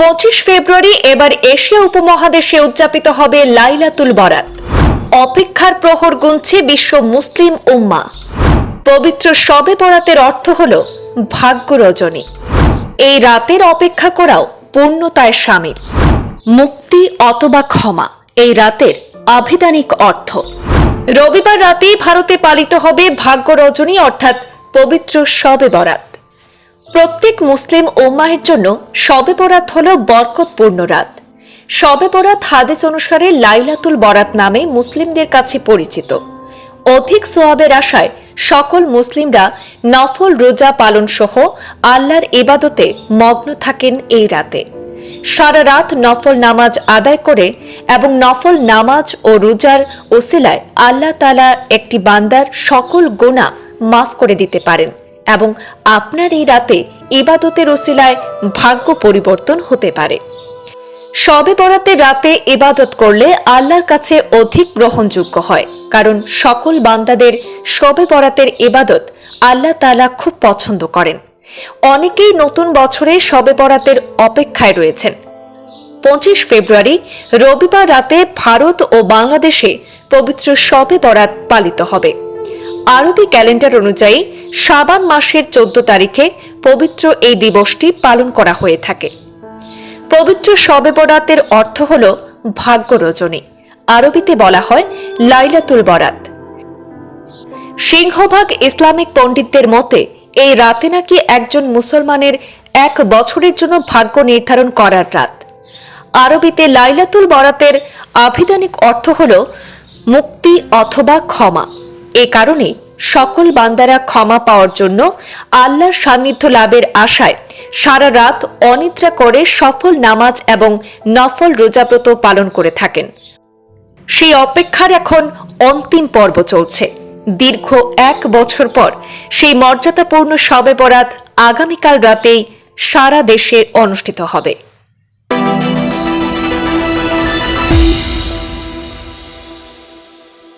পঁচিশ ফেব্রুয়ারি এবার এশিয়া উপমহাদেশে উদযাপিত হবে লাইলাতুল বরাত। অপেক্ষার প্রহর গুনছে বিশ্ব মুসলিম উম্মা। পবিত্র শবে বরাতের অর্থ হল ভাগ্য রজনী। এই রাতের অপেক্ষা করাও পূর্ণতায় সামিল। মুক্তি অথবা ক্ষমা, এই রাতের আভিধানিক অর্থ। রবিবার রাতেই ভারতে পালিত হবে ভাগ্য রজনী অর্থাৎ পবিত্র শবে বরাত। প্রত্যেক মুসলিম উম্মাহের জন্য শবে বরাত হল বরকতপূর্ণ রাত। শবে বরাত হাদিস অনুসারে লাইলাতুল বরাত নামে মুসলিমদের কাছে পরিচিত। অধিক সোয়াবের আশায় সকল মুসলিমরা নফল রোজা পালন সহ আল্লাহর এবাদতে মগ্ন থাকেন এই রাতে। সারা রাত নফল নামাজ আদায় করে এবং নফল নামাজ ও রোজার ওসিলায় আল্লাহ তালা একটি বান্দার সকল গোনা মাফ করে দিতে পারেন। এবং আপনার এই রাতে ইবাদতের ওসিলায় ভাগ্য পরিবর্তন হতে পারে। শবে বরাতের রাতে ইবাদত করলে আল্লাহর কাছে অধিক গ্রহণযোগ্য হয়, কারণ সকল বান্দাদের শবে বরাতের ইবাদত আল্লাহ তাআলা খুব পছন্দ করেন। অনেকেই নতুন বছরে শবে বরাতের অপেক্ষায় রয়েছেন। পঁচিশ ফেব্রুয়ারি, রবিবার রাতে ভারত ও বাংলাদেশে পবিত্র শবে বরাত পালিত হবে। আরবি ক্যালেন্ডার অনুযায়ী শাবান মাসের চোদ্দ তারিখে পবিত্র এই দিবসটি পালন করা হয়ে থাকে। পবিত্র শবে বরাতের অর্থ হল ভাগ্য রজনী। আরবিতে বলা হয় লাইলাতুল বরাত। সিংহভাগ ইসলামিক পণ্ডিতদের মতে, এই রাতে নাকি একজন মুসলমানের এক বছরের জন্য ভাগ্য নির্ধারণ করার রাত। আরবিতে লাইলাতুল বরাতের আভিধানিক অর্থ হল মুক্তি অথবা ক্ষমা। এ কারণে সকল বান্দারা ক্ষমা পাওয়ার জন্য আল্লাহর সান্নিধ্য লাভের আশায় সারা রাত অনিদ্রা করে সফল নামাজ এবং নফল রোজাব্রত পালন করে থাকেন। সেই অপেক্ষার এখন অন্তিম পর্ব চলছে। দীর্ঘ এক বছর পর সেই মর্যাদাপূর্ণ শবে বরাত আগামীকাল রাতেই সারা দেশে অনুষ্ঠিত হবে।